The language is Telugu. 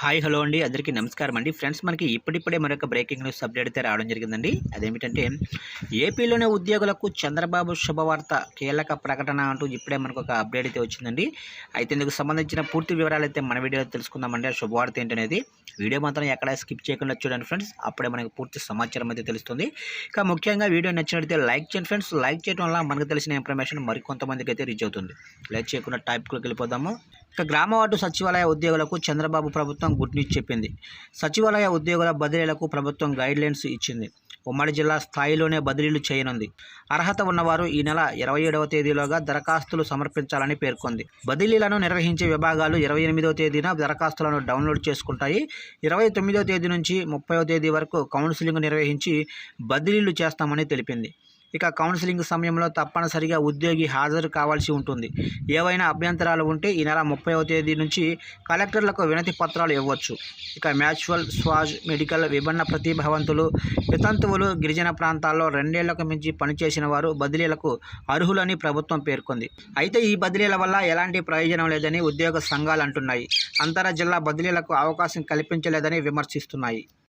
హాయ్ హలో అండి. అందరికీ నమస్కారం అండి. ఫ్రెండ్స్ మనకి ఇప్పుడిప్పుడే మరొక బ్రేకింగ్ న్యూస్ అప్డేట్ అయితే రావడం జరిగిందండి. అదేమిటంటే ఏపీలోనే ఉద్యోగులకు చంద్రబాబు శుభవార్త కీలక ప్రకటన అంటూ ఇప్పుడే మనకు ఒక అప్డేట్ అయితే వచ్చిందండి. అయితే ఇందుకు సంబంధించిన పూర్తి వివరాలు అయితే మన వీడియోలో తెలుసుకుందామండి. ఆ శుభవార్త ఏంటనేది వీడియో మాత్రం ఎక్కడ స్కిప్ చేయకుండా చూడండి ఫ్రెండ్స్. అప్పుడే మనకు పూర్తి సమాచారం అయితే తెలుస్తుంది. ఇక ముఖ్యంగా వీడియో నచ్చినట్లయితే లైక్ చేయండి ఫ్రెండ్స్. లైక్ చేయడం వల్ల మనకు తెలిసిన ఇన్ఫర్మేషన్ మరికొంతమందికి అయితే రీచ్ అవుతుంది. లైక్ చేయకుండా టైప్కి వెళ్ళిపోదాము. ఇక గ్రామ వార్డు సచివాలయ ఉద్యోగులకు చంద్రబాబు ప్రభుత్వం గుడ్ న్యూస్ చెప్పింది. సచివాలయ ఉద్యోగుల బదిలీలకు ప్రభుత్వం గైడ్లైన్స్ ఇచ్చింది. ఉమ్మడి జిల్లా స్థాయిలోనే బదిలీలు చేయనుంది. అర్హత ఉన్నవారు ఈ నెల ఇరవై ఏడవ తేదీలోగా దరఖాస్తులు సమర్పించాలని పేర్కొంది. బదిలీలను నిర్వహించే విభాగాలు ఇరవై ఎనిమిదవ తేదీన దరఖాస్తులను డౌన్లోడ్ చేసుకుంటాయి. ఇరవై తొమ్మిదవ తేదీ నుంచి ముప్పైవ తేదీ వరకు కౌన్సిలింగ్ నిర్వహించి బదిలీలు చేస్తామని తెలిపింది. ఇక కౌన్సిలింగ్ సమయంలో తప్పనిసరిగా ఉద్యోగి హాజరు కావాల్సి ఉంటుంది. ఏవైనా అభ్యంతరాలు ఉంటే ఈ నెల ముప్పైవ తేదీ నుంచి కలెక్టర్లకు వినతి పత్రాలు ఇవ్వచ్చు. ఇక మ్యాచువల్ స్వాజ్ మెడికల్ విభిన్న ప్రతిభావంతులు వితంతువులు గిరిజన ప్రాంతాల్లో రెండేళ్ళకు మించి పనిచేసిన వారు బదిలీలకు అర్హులని ప్రభుత్వం పేర్కొంది. అయితే ఈ బదిలీల వల్ల ఎలాంటి ప్రయోజనం లేదని ఉద్యోగ సంఘాలు అంటున్నాయి. అంతర జిల్లా బదిలీలకు అవకాశం కల్పించలేదని విమర్శిస్తున్నాయి.